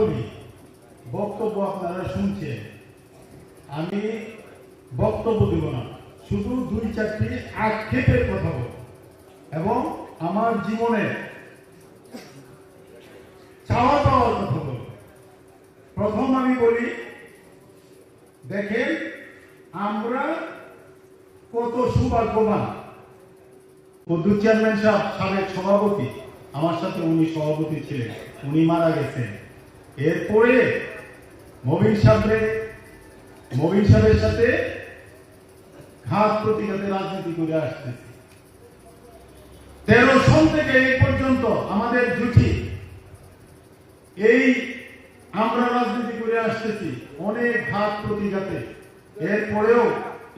বলি বক্তব্য আপনারা শুনছেন। আমি বক্তব্য দেব না। শুধু দুই চারটি আক্ষেপের কথা বলব। এবং আমার জীবনে চাওয়া পাওয়ার কথা বলব। প্রথম আমি বলি, দেখেন, আমরা কত সুভাগ্যবান। পদ্মু চেয়ারম্যান সাহেব, সাবেক সভাপতি, আমার সাথে উনি সভাপতি ছিলেন। উনি মারা গেছেন। এরপরে মবিন সাহেবের মবিন সাহেবের সাথে ঘাত প্রতিঘাতে রাজনীতি করে আসতেছি। তেরো সন থেকে এই পর্যন্ত আমাদের জুটি। এই আমরা রাজনীতি করে আসতেছি অনেক ঘাত প্রতিঘাতে। এরপরেও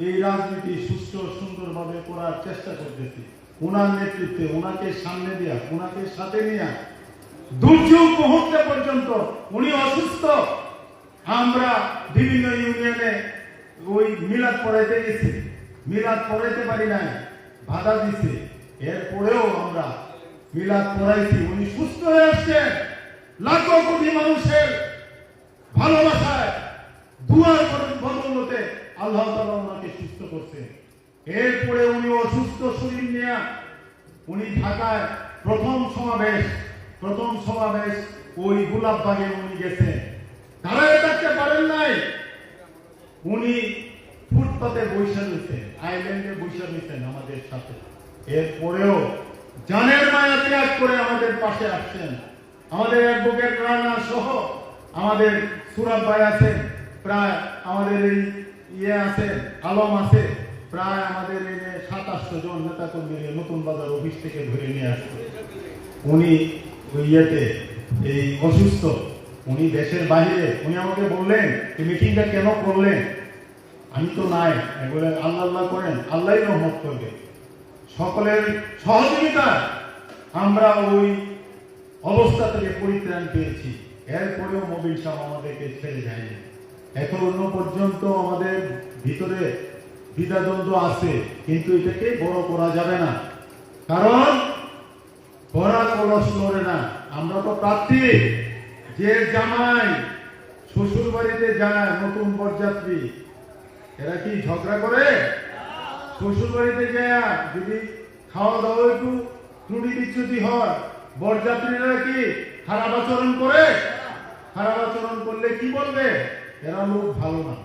এই রাজনীতি সুস্থ সুন্দরভাবে করার চেষ্টা করতেছি। ওনার নেতৃত্বে, ওনাকে সামনে দিয়া, ওনাকে সাথে নিয়ে দুর্যোগ মুহূর্তে পর্যন্ত উনি অসুস্থ। আমরা বিভিন্ন ইউনিয়নে ওই মিলাদ পড়াইতে গেছি। মিলাদ পড়াইতে পারি নাই, বাধা দিছে। এরপরেও আমরা মিলাদ পড়াইছি। উনি সুস্থ হয়ে আসছেন। লাখো কোটি মানুষের ভালোবাসায় দুয়ার বদলতে আল্লাহ তাআলা ওনাকে সুস্থ করছেন এরপরে উনি অসুস্থ শরীর নিয়ে উনি ঢাকায় প্রথম সমাবেশ প্রথম সমাবেশ ওই গোলাপবাগে উনি গেছেন। দাঁড়ায় থাকতে পারেন নাই। উনি ফুটপাতে বৈশা নিতেন আইল্যান্ডে বৈশা রয়েছেন আমাদের সাথে। এরপরেও জানের মায়া ত্যাগ করে আমাদের পাশে আসছেন। আমাদের অ্যাডভোকেট রানা সহ আমাদের সুরাব ভাই আছেন, প্রায় আমাদের এই ইয়ে আছে আলম আছে, প্রায় আমাদের এই সাতাশশো জন নেতা কর্মী নতুন বাজার অফিস থেকে ধরে নিয়ে আসছে উনি ইয়েতে এই অসুস্থ, উনি দেশের বাইরে উনি আমাকে বললেন, এই মিটিংটা কেন করলেন? আমি তো নাই। আমি আল্লাহ আল্লাহ করেন আল্লাহ রহমত করবে। সকলের সহযোগিতা আমরা ওই অবস্থা থেকে পরিত্রাণ পেয়েছি। এরপরেও মোবিল সাহ আমাদেরকে ছেড়ে যায়নি। এখনও পর্যন্ত আমাদের ভিতরে দ্বিধাদ্বন্দ্ব আছে, কিন্তু এটাকে বড় করা যাবে না। কারণ ভরা কলস লড়ে না, আমরা তো প্রার্থী। যে জামাই শ্বশুর বাড়িতে যায়, নতুন বরযাত্রী, এরা কি ঝগড়া করে? শ্বশুর বাড়িতে যায়, যদি খাওয়া দাওয়া একটু ত্রুটি বিচ্যুতি হয়, বরযাত্রীরা কি খারাপ আচরণ করে? খারাপ আচরণ করলে কি বলবে? এরা লোক ভালো না।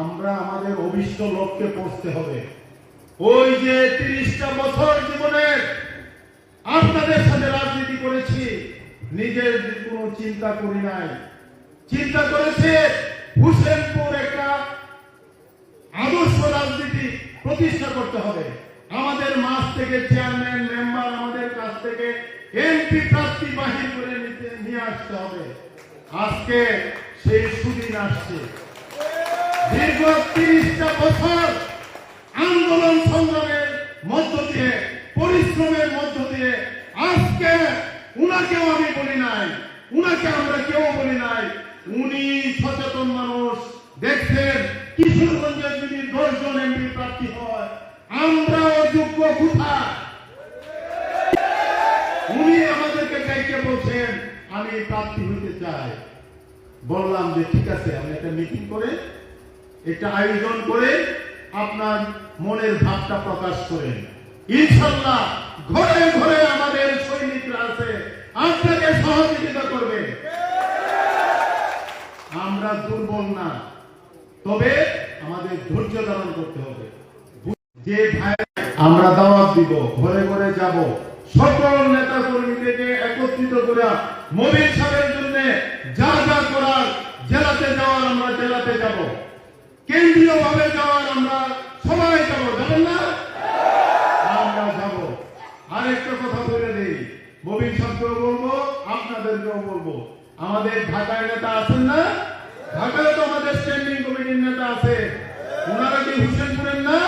আমরা আমাদের অভিষ্ট লক্ষ্যে পৌঁছতে হবে। ওই যে তিরিশটা বছর জীবনের আপনাদের সাথে রাজনীতি করেছি, নিজের কোনো চিন্তা করি নাই। চিন্তা করেছে, হুসেনপুর একটা আদর্শ রাজনীতি প্রতিষ্ঠা করতে হবে। আমাদের মাস থেকে চেয়ারম্যান মেম্বার আমাদের কাছ থেকে এমপি প্রার্থী বাহির করে নিতে, নিয়ে আসতে হবে। আজকে সেই সুদিন আসছে। দীর্ঘ তিরিশটা বছর আন্দোলন সংগ্রামের মধ্য দিয়ে, পরিশ্রমের মধ্য দিয়ে আজকে উনাকেও আমি বলি নাই, উনাকে আমরা কেউ বলি নাই। উনি সচেতন মানুষ, দেখছেন কিশোরগঞ্জের যদি দশজন এমপি প্রার্থী হয় আমরা অযোগ্য কোথায়? উনি আমাদেরকে ডেকে বলছেন, আমি প্রার্থী হইতে চাই। বললাম যে, ঠিক আছে আপনি একটা মিটিং করে, একটা আয়োজন করে আপনার মনের ভাবটা প্রকাশ করেন। ইনশাল্লাহ ঘরে ঘরে আমাদের সৈনিকরা আছে, আপনাকে সহযোগিতা করবে। আমরা দুর্বল না, তবে আমাদের ধৈর্য ধারণ করতে হবে। যে ভাই, আমরা দাওয়াত দিব, ঘরে ঘরে যাব। সকল নেতা কর্মীদেরকে একত্রিত করে মোদী সাহেবের জন্য যা যা করার, জেলাতে যাওয়ার আমরা জেলাতে যাব। কেন্দ্রীয় ভাবে যাওয়ার আমরা সবাই যাব, যাবেন না? আরেকটা কথা বলে দিই। মবিন সাহেবকেও বলব? আপনাদেরকেও বলব? আমাদের ঢাকায় নেতা আছেন না? ঢাকায় তো আমাদের স্ট্যান্ডিং কমিটির নেতা আছে। ওনারা কি হুসেনপুরের না?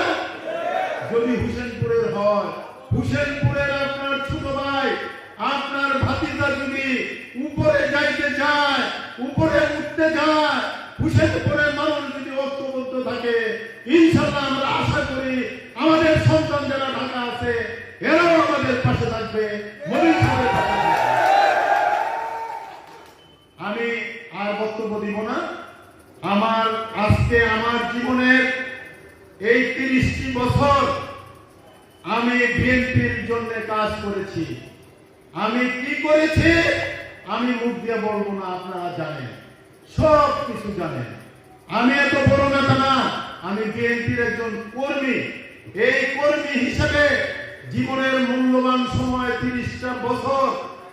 যদি হুসেনপুরের হয়। হুসেনপুরের আপনার ছোট ভাই, আপনার ভাতিজা যদি উপরে যাইতে চায়, উপরে উঠতে যায় হুসেনপুরের মানুষ যদি ঐক্যবদ্ধ থাকে, ইনশাল্লাহ আমরা আশা করি আমাদের সন্তান যারা ঢাকা আছে আমার, আজকে আমার জীবনের এই তিরিশটি বছর আমি বিএনপির জন্য কাজ করেছি। আমি কি করেছি? আমি মুখ দিয়ে বলব না, আপনারা জানেন। সব কিছু জানেন। আমি এত বড় নেতা না, আমি বিএনপির একজন কর্মী। এই কর্মী হিসেবে জীবনের মূল্যবান সময় তিরিশটা বছর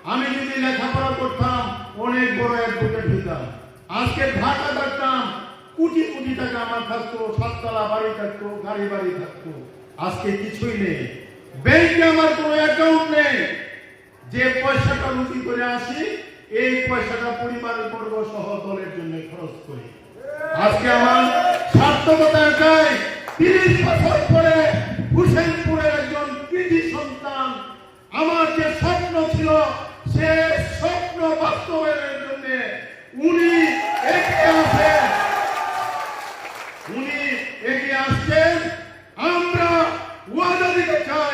আমি যদি লেখাপড়া করতাম, অনেক বড় অ্যাডভোকেট হইতাম। আজকে ঢাকা থাকতাম কোটি কোটি টাকা আমার থাকতো, সাততলা বাড়ি থাকতো, গাড়ি বাড়ি থাকতো। আজকে কিছুই নেই। ব্যাংকে আমার কোনো অ্যাকাউন্ট নেই। যে পয়সাটা রুটি করে আসি, এই পয়সাটা পরিবারের বর্গ সহ দলের জন্য খরচ করি। আজকে আমার সার্থকতা এটাই। তিরিশ বছর উনি এগিয়ে আসছেন। আমরা ওয়াদা দিতে চাই।